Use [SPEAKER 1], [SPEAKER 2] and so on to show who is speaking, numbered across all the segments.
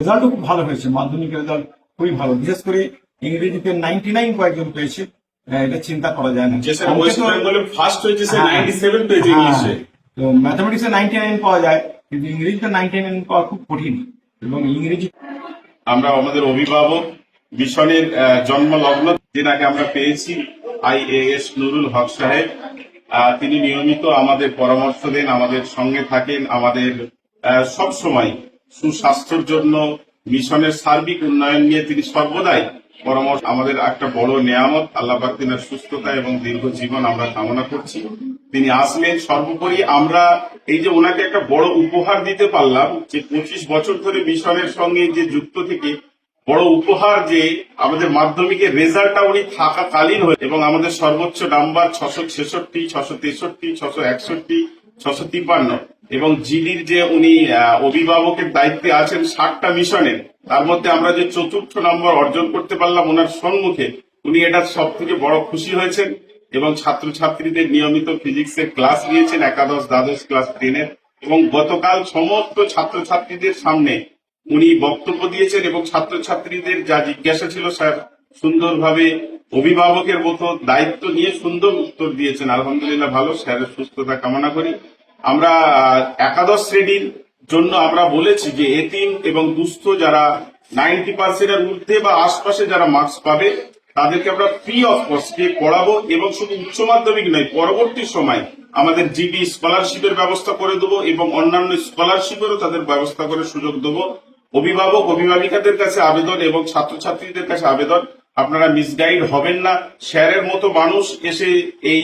[SPEAKER 1] রেজাল্টও খুব ভালো হয়েছে। মাধ্যমিক রেজাল্ট খুবই ভালো। বিশেষ করে ইংরেজিতে নাইনটি নাইন কয়েকজন পেয়েছে। এটা চিন্তা করা যায় না।
[SPEAKER 2] ফার্স্ট হয়েছে
[SPEAKER 1] হ্যাঁ।
[SPEAKER 2] নাইনটি পেয়েছে
[SPEAKER 1] তো ম্যাথামেটিক্সে নাইনটি নাইন পাওয়া যায় কিন্তু ইংরেজিতে নাইনটি নাইন পাওয়া খুব কঠিন। এবং ইংরেজি
[SPEAKER 2] আমরা আমাদের অভিভাবক মিশনের জন্মলগ্ন যেটাকে আমরা পেয়েছি আই এস নুরুল হক সাহেব। তিনি নিয়মিত আমাদের পরামর্শ দেন আমাদের সঙ্গে থাকেন আমাদের সব সময় সুস্বাস্থ্যের জন্য মিশনের সার্বিক উন্নয়ন নিয়ে তিনি সর্বদাই পরামর্শ আমাদের একটা বড় নেয়ামত আল্লাহবাক তিনার সুস্থতা এবং দীর্ঘ জীবন আমরা কামনা করছি। তিনি আসলেন সর্বোপরি। আমরা এই যে ওনাকে একটা বড় উপহার দিতে পারলাম, যে পঁচিশ বছর ধরে মিশনের সঙ্গে যে যুক্ত থেকে বড় উপহার যে আমাদের মাধ্যমিকের রেজাল্টটা উনি থাকাকালীন হয়ে এবং আমাদের সর্বোচ্চ নাম্বার ছশো ছেষট্টি, ছশো তেষট্টি, ছশো একষট্টি ছশো তিপ্পান্ন। এবং জিডির যে উনি অভিভাবকের দায়িত্বে আছেন ষাটটা মিশনের তার মধ্যে আমরা যে চতুর্থ নম্বর অর্জন করতে পারলাম ওনার সম্মুখে, উনি এটা সব থেকে বড় খুশি হয়েছেন এবং ছাত্রছাত্রীদের নিয়মিত ফিজিক্সের ক্লাস নিয়েছেন, একাদশ, দ্বাদশ ক্লাস টেনের। এবং গতকাল সমস্ত ছাত্রছাত্রীদের সামনে উনি বক্তব্য দিয়েছেন এবং ছাত্রছাত্রীদের যা জিজ্ঞাসা ছিল, স্যার, সুন্দরভাবে অভিভাবকের মতো দায়িত্ব নিয়ে সুন্দর উত্তর দিয়েছেন। আলহামদুলিল্লাহ ভালো, স্যারের সুস্থতা কামনা করি। আমরা একাদশ শ্রেণির জন্য আমরা বলেছি যে এতিম এবং দুস্থ যারা নাইনটি পার্সেন্টের ঊর্ধ্বে বা আশপাশে যারা মার্কস পাবে, তাদেরকে আমরা ফ্রি অফ কস্টে পড়াবো এবং শুধু উচ্চ মাধ্যমিক নয়, পরবর্তী সময় আমাদের জিডি স্কলারশিপের ব্যবস্থা করে দেবো এবং অন্যান্য স্কলারশিপেরও তাদের ব্যবস্থা করে সুযোগ দেবো। অভিভাবক, অভিভাবিকাদের কাছে আবেদন এবং ছাত্রছাত্রীদের কাছে আবেদন। আপনারা মিসগাইড হবেন না। স্যারের মতো মানুষ এসে এই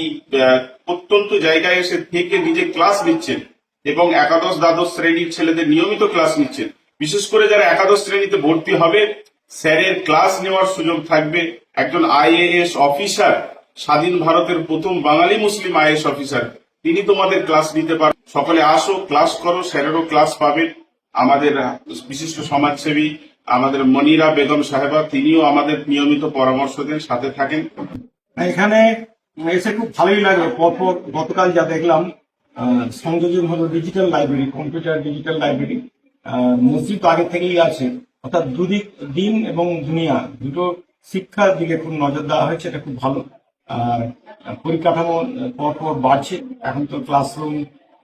[SPEAKER 2] প্রত্যন্ত জায়গায় এসে থেকে নিজে ক্লাস নিচ্ছেন এবং একাদশ, দ্বাদশ শ্রেণির ছেলেদের নিয়মিত ক্লাস নিচ্ছেন। বিশেষ করে যারা একাদশ শ্রেণীতে ভর্তি হবে, স্যারের ক্লাস নেওয়ার সুযোগ থাকবে একজন আইএএস অফিসার স্বাধীন ভারতের প্রথম বাঙালি মুসলিম আইএস অফিসার তিনি তোমাদের ক্লাস নিতে পারেন সকলে আসো ক্লাস করো, স্যারেরও ক্লাস পাবেন। আমাদের বিশিষ্ট সমাজসেবী আমাদের মনিরা বেগম সাহেবা, তিনিও আমাদের নিয়মিত পরামর্শ দেন, সাথে থাকেন।
[SPEAKER 1] এখানে এসে খুব ভালোই লাগল। পরপর গতকাল যা দেখলাম সংযোজন হলো digital library computer digital library মসজিদ আগে থেকেই আছে। অর্থাৎ দুদিক দিন এবং দুনিয়া, দুটো শিক্ষার দিকে খুব নজর দেওয়া হয়েছে, এটা খুব ভালো। আর পরিকাঠামো পরপর বাড়ছে। এখন তো ক্লাসরুম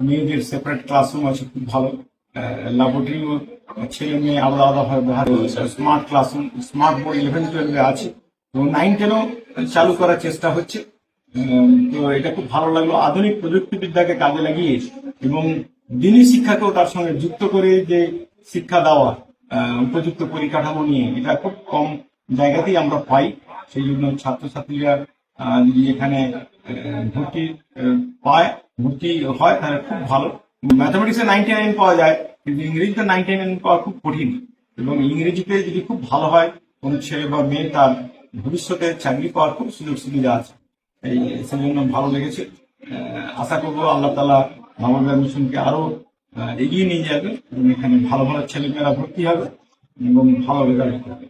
[SPEAKER 1] মেয়েদের সেপারেট ক্লাসরুম আছে, খুব ভালো। ল্যাবরেটরিও ছেলে মেয়ে আলাদা আলাদা ভাবে ব্যবহার smart classroom smart board eleven টুয়েলভে আছে। এবং নাইন টেনও চালু করার চেষ্টা হচ্ছে। তো এটা খুব ভালো লাগল। আধুনিক প্রযুক্তিবিদ্যাকে কাজে লাগিয়ে এবং দিনী শিক্ষাকেও তার সঙ্গে যুক্ত করে যে শিক্ষা দেওয়া উপযুক্ত পরিকাঠামো নিয়ে এটা খুব কম জায়গাতেই আমরা পাই। সেই জন্য ছাত্রছাত্রীরা এখানে ভর্তি পায়, ভর্তি হয়, তাহলে খুব ভালো। ম্যাথামেটিক্সে নাইনটি নাইন পাওয়া যায়, কিন্তু ইংরেজিতে নাইনটি নাইন পাওয়া খুব কঠিন। এবং ইংরেজিতে যদি খুব ভালো হয়, কোনো ছেলে বা মেয়ে তার ভবিষ্যতে চাকরি পাওয়ার খুব সুযোগ সুবিধা আছে। এই সেজন্য ভালো লেগেছে। আশা করব আল্লাহ তালা মামাবিয়া মিশনকে আরও এগিয়ে নিয়ে যাবে এবং এখানে ভালো ভালো ছেলেমেয়েরা ভর্তি হবে এবং ভালো রেজাল্ট করবে।